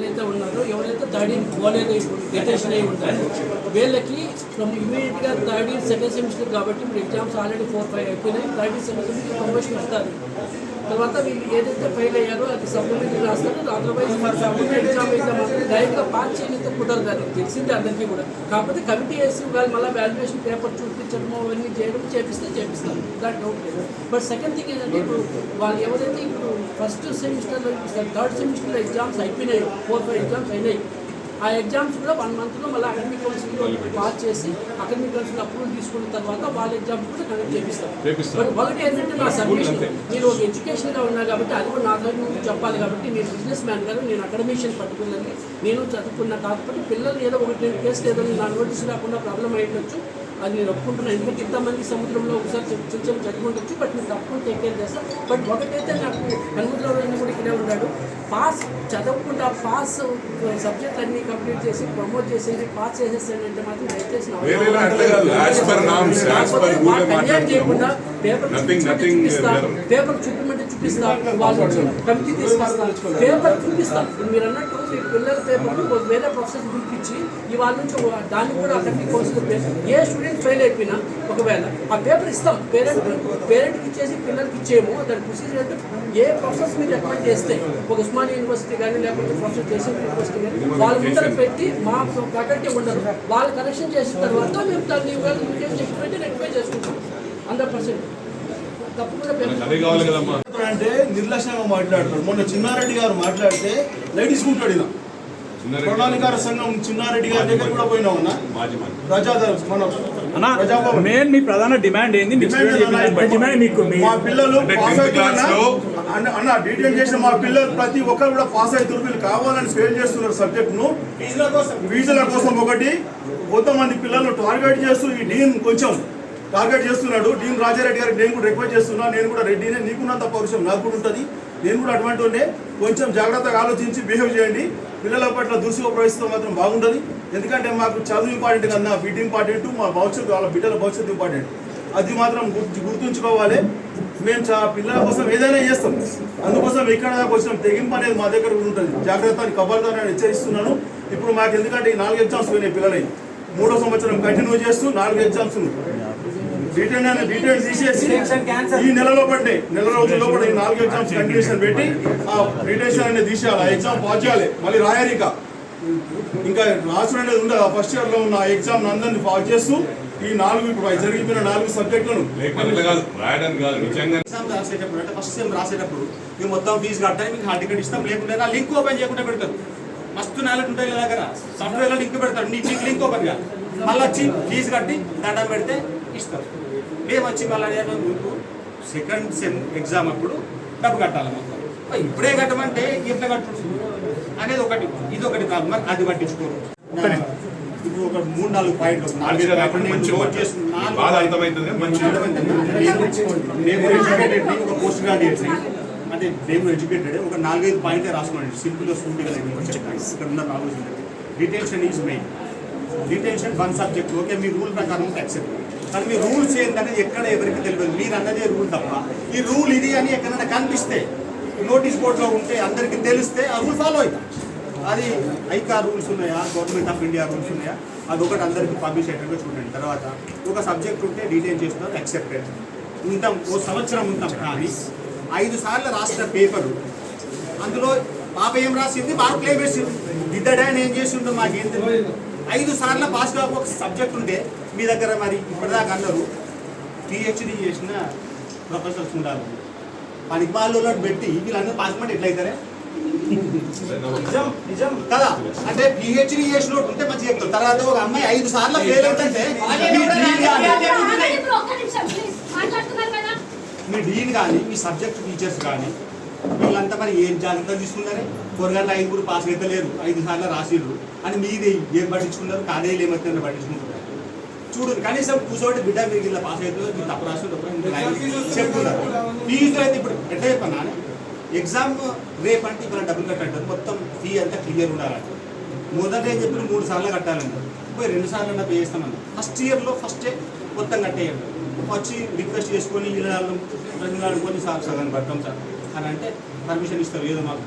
cumple ఎవరైతే ఉన్నారో ఎవరైతే థర్డ్ ఇయర్ పోలేదు డిటెన్షన్ అయి ఉంటారో వీళ్ళకి ఫ్రమ్ ఇమీడియట్గా థర్డ్ ఇయర్ సెకండ్ సెమిస్టర్ కాబట్టి ఇప్పుడు ఎగ్జామ్స్ ఆల్రెడీ ఫోర్ ఫైవ్ అయిపోయినాయి. Third year second semester promotion ఇస్తారు తర్వాత వీళ్ళు ఏదైతే ఫెయిల్ అయ్యారో అది సప్లిమెంటరీ రాస్తారు. అదర్వైజ్ మా సప్లిమెంటరీ ఎగ్జామ్ అయితే మాత్రం డైరెక్ట్గా పాస్ చేయలేదు కుదరదు అది. తెలిసింది అందరికీ కూడా. కాకపోతే కమిటీ వేసి వాళ్ళు మళ్ళీ వాల్యుయేషన్ పేపర్ చూపించడము అవన్నీ చేయడం చేపిస్తే చేపిస్తారు. దాట్ డౌట్ లేదు. బట్ సెకండ్ థింగ్ ఏంటంటే ఇప్పుడు వాళ్ళు ఎవరైతే ఇప్పుడు ఫస్ట్ సెమిస్టర్లో థర్డ్ సెమిస్టర్లో ఎగ్జామ్స్ అయిపోయినాయి ఫోర్ ఫైవ్ ఎగ్జామ్స్ అయినాయి ఆ ఎగ్జామ్స్ కూడా వన్ మంత్లో మళ్ళీ అకాడమిక్ కౌన్సిల్లో పాస్ చేసి అకాడమిక్ కౌన్సిల్ అప్రూవల్ తీసుకున్న తర్వాత వాళ్ళ ఎగ్జామ్స్ కూడా కండక్ట్ చేపిస్తారు. బట్ ఒకటి ఏంటంటే నా సబ్మిషన్ మీరు ఒక ఎడ్యుకేషన్గా ఉన్నారు కాబట్టి అది కూడా నా దగ్గర నుంచి చెప్పాలి కాబట్టి నేను బిజినెస్ మ్యాన్ గారు నేను అకాడమిషియన్ పర్టికులర్లీ నేను చదువుకున్న కాకపోతే పిల్లలు ఏదో ఒకటి రెండు కేసులు ఏదో నా నోటీస్ రాకుండా ప్రాబ్లం అయి ఉండొచ్చు అది నేను ఒప్పుకుంటున్నాను ఎందుకంటే ఇంతమంది సముద్రంలో ఒకసారి చిన్న చిన్న చదివి ఉండొచ్చు బట్ నేను తప్పకుండా టేక్ కేర్ చేస్తాను బట్ ఒకటైతే నాకు అన్న కూడా ఇక్కడే ఉన్నాడు. పాస్ చదవకుండా పాస్ సబ్జెక్ట్ అన్ని కంప్లీట్ చేసి ప్రమోట్ చేసేది పాస్ చేసేసానంటే మాత్రం దయచేసి చేయకుండా పేపర్ చూపించమంటే చూపిస్తా వాళ్ళు కమిటీ తీసుకొస్తాను పేపర్ చూపిస్తా. మీరు అన్నట్టు మీ పిల్లల పేపర్ వేరే ప్రొఫెసర్ పిలిపించి ఇవాళ నుంచి దాన్ని కూడా అక్కడికి కోర్సులు ఏ స్టూడెంట్ ఫెయిల్ అయిపోయినా ఒకవేళ ఆ పేపర్ ఇస్తాం. పేరెంట్ పేరెంట్కి ఇచ్చేసి పిల్లలకి ఇచ్చేమో దాని ప్రొసీజర్ అంటే ఏ ప్రొఫెసర్స్ మీరు రికమెండ్ చేస్తే ఒక ఉస్మానియా యూనివర్సిటీ కానీ లేకపోతే ప్రొఫెసర్ జయశంకర్ యూనివర్సిటీ కానీ వాళ్ళ ముందర పెట్టి మా ఫ్యాకల్టీ ఉండరు. వాళ్ళు కరెక్షన్ చేసిన తర్వాత మేము దాన్ని పెట్టి రెక్టిఫై చేసుకుంటాం. హండ్రెడ్ పర్సెంట్ అంటే నిర్లక్ష్యంగా మాట్లాడతాడు మొన్న చిన్నారెడ్డి గారు మాట్లాడితే ఈయన. చిన్నారెడ్డి ప్రణాళికార సంఘం చిన్నారెడ్డి గారి దగ్గర కూడా పోయినా ఉన్నా మాజీ మంత్రి ప్రజా మన అన్నా ప్రజాభవన్. మెయిన్ మీ ప్రధాన డిమాండ్ ఏంది? మీకు మీ పిల్లలు అంటే పాస్ 10th అవుతున్నా class లో అన్న- డీటెయిల్ చేసిన మా పిల్లలు ప్రతి ఒక్కరు కూడా పాస్ అవుతారు వీళ్ళు కావాలని ఫెయిల్ చేస్తున్నారు సబ్జెక్ట్ను. ఫీజుల కోసం. ఒకటి కొంతమంది పిల్లలు టార్గెట్ చేస్తూ ఈ డీన్ కొంచెం టార్గెట్ చేస్తున్నాడు. డీన్ రాజారెడ్డి గారికి నేను కూడా రిక్వెస్ట్ చేస్తున్నా. నేను కూడా రెడ్డినే నీకున్నంత పౌరుషం నాకు కూడా ఉంటుంది. నేను కూడా అటువంటి కొంచెం జాగ్రత్తగా ఆలోచించి బిహేవ్ చేయండి. పిల్లల పట్ల దురుసుగా ప్రవేశిస్తే మాత్రం బాగుంటుంది. ఎందుకంటే మాకు చదువు ఇంపార్టెంట్ కన్నా బిడ్డ ఇంపార్టెంట్ మా భవిష్యత్తు వాళ్ళ బిడ్డల భవిష్యత్తు ఇంపార్టెంట్ అది మాత్రం గుర్తు- గుర్తుంచుకోవాలి. మేము చా పిల్లల కోసం ఏదైనా చేస్తాం. అందుకోసం ఇక్కడ దాకా వచ్చినాం? తెగింపు అనేది మా దగ్గర కూడా ఉంటుంది. జాగ్రత్త అని కబర్దార్ అని హెచ్చరిస్తున్నాను. ఇప్పుడు మాకు ఎందుకంటే ఈ నాలుగు ఎగ్జామ్స్ పోయినాయి పిల్లలకి. మూడో సంవత్సరం కంటిన్యూ చేస్తూ నాలుగు ఎగ్జామ్స్ డీటెయిల్ అని డీటెయిల్ తీసేసి ఈ నెలలో పడ్డాయి. నెల రోజుల లోపల ఈ నాలుగు ఎగ్జామ్స్ కంటిన్యూషన్ పెట్టి ఆ రిటెన్షన్ అనేది తీసేయాలి. ఆ ఎగ్జామ్ పాస్ చేయాలి. మళ్ళీ రాయాలి ఇంకా ఇంకా రాసుడు అనేది ఉండదు ఫస్ట్ ఇయర్లో ఉన్న ఆ ఎగ్జామ్ అందరినీ పాస్ చేస్తూ ఈ నాలుగు ఇప్పుడు జరిగిపోయిన నాలుగు సబ్జెక్టులను కాదు. కాదు. రాసేటప్పుడు అంటే ఫస్ట్ సెమ్ రాసేటప్పుడు మేము మొత్తం ఫీజు కట్టాలి మీకు హాల్ టికెట్ ఇస్తాం. లేకుంటే లింక్ ఓపెన్ చేయకుండా పెడతారు. మస్తు నాలెడ్జ్ ఉంటాయి నా దగ్గర. సాఫ్ట్వేర్లో లింక్ పెడతారు. నీకు లింక్ ఓపెన్గా. మళ్ళీ వచ్చి ఫీజు కట్టి దండం పెడితే ఇస్తారు. మేము వచ్చి మళ్ళీ మీకు సెకండ్ సెమ్ ఎగ్జామ్ అప్పుడు డబ్బు కట్టాలి మొత్తం. ఇప్పుడే కట్టమంటే ఎట్లా కట్టు అనేది ఒకటి. ఇది ఒకటి కాదు. మరి అది పట్టించుకోరు. ఇప్పుడు ఒక మూడు నాలుగు పాయింట్లు పాయింట్లు నేను నేను ఒక పోస్ట్ గ్రాడ్యుయేట్ అంటే నేను ఎడ్యుకేటెడ్ ఒక నాలుగైదు పాయింటే రాసుకోండి సింపుల్ సూటిగా ఇక్కడ ఉన్న నాలుగు detention is main detention one subject. Okay me rule ప్రకారం యాక్సెప్ట్. కానీ మీ రూల్స్ ఏంటంటే ఎక్కడ ఎవరికి తెలియదు. మీరు అన్నదే రూల్ తప్ప. ఈ రూల్ ఇది అని ఎక్కడైనా కనిపిస్తే నోటీస్ బోర్డులో ఉంటే అందరికీ తెలిస్తే ఆ రూల్ ఫాలో అవుతాం. అది ఐకా రూల్స్ ఉన్నాయా? గవర్నమెంట్ ఆఫ్ ఇండియా రూల్స్ ఉన్నాయా? అది ఒకటి అందరికీ పబ్లిష్ అయ్యేటట్టుగా చూడండి. తర్వాత ఒక సబ్జెక్ట్ ఉంటే డీటెయిల్ చేస్తున్నారు యాక్సెప్టెడ్ ఉంటాం ఓ సంవత్సరం ఉంటాం కానీ ఐదు సార్లు రాసిన పేపరు అందులో పాప ఏం రాసింది? మార్కులు ఏం వేసింది? దిద్దడా ఏం చేసి ఉంటుంది మాకేం తెలియదు. ఐదు సార్లు పాస్ కాక ఒక సబ్జెక్ట్ ఉంటే మీ దగ్గర మరి ఇప్పటిదాకా అన్నారు పిహెచ్డి చేసిన ప్రొఫెసర్స్ ఉండాలి. పనికి వాళ్ళు పెట్టి వీళ్ళందరూ పాస్ మాట ఎట్లయితారే? నిజం నిజం. కదా? అంటే పిహెచ్డి చేసినోడు ఉంటే మంచిగా చెప్తారు తర్వాత ఒక అమ్మాయి ఐదు సార్లు ఫెయిల్ అవుతుంటే మీ డీన్ కానీ మీ సబ్జెక్ట్ టీచర్స్ కానీ వీళ్ళంతా మరి ఏం జాగ్రత్తలు తీసుకున్నారే? కూరగాయలు ఐదుగురు పాస్ అవుతలేరు ఐదు సార్లు రాసిర్రు. అని మీది ఏం పట్టించుకున్నారు? కాలేజీలు ఏమైతే పట్టించుకుంటారు చూడు కనీసం కూర్చోటి బిడ్డ మీరు ఇలా పాస్ అవుతుందో మీరు తప్పు రాయని చెప్తున్నారు. ఫీజు అయితే ఇప్పుడు ఎట్లా చెప్పన్నా ఎగ్జామ్ రేపు అంటే ఇక్కడ డబ్బులు కట్టంటారు. మొత్తం ఫీ అంతా క్లియర్ ఉండాలంట. మొదట ఏం చెప్పి మూడు సార్లు కట్టాలంట. పోయి రెండు సార్లు అన్నా పే చేస్తామన్న ఫస్ట్ ఇయర్లో ఫస్టే మొత్తం కట్టేయండి. వచ్చి రిక్వెస్ట్ చేసుకొని ఇలా ప్రజలు అనుకొని సార్ సగం కట్టాం సార్. అని అంటే పర్మిషన్ ఇస్తారు ఏదో మాకు.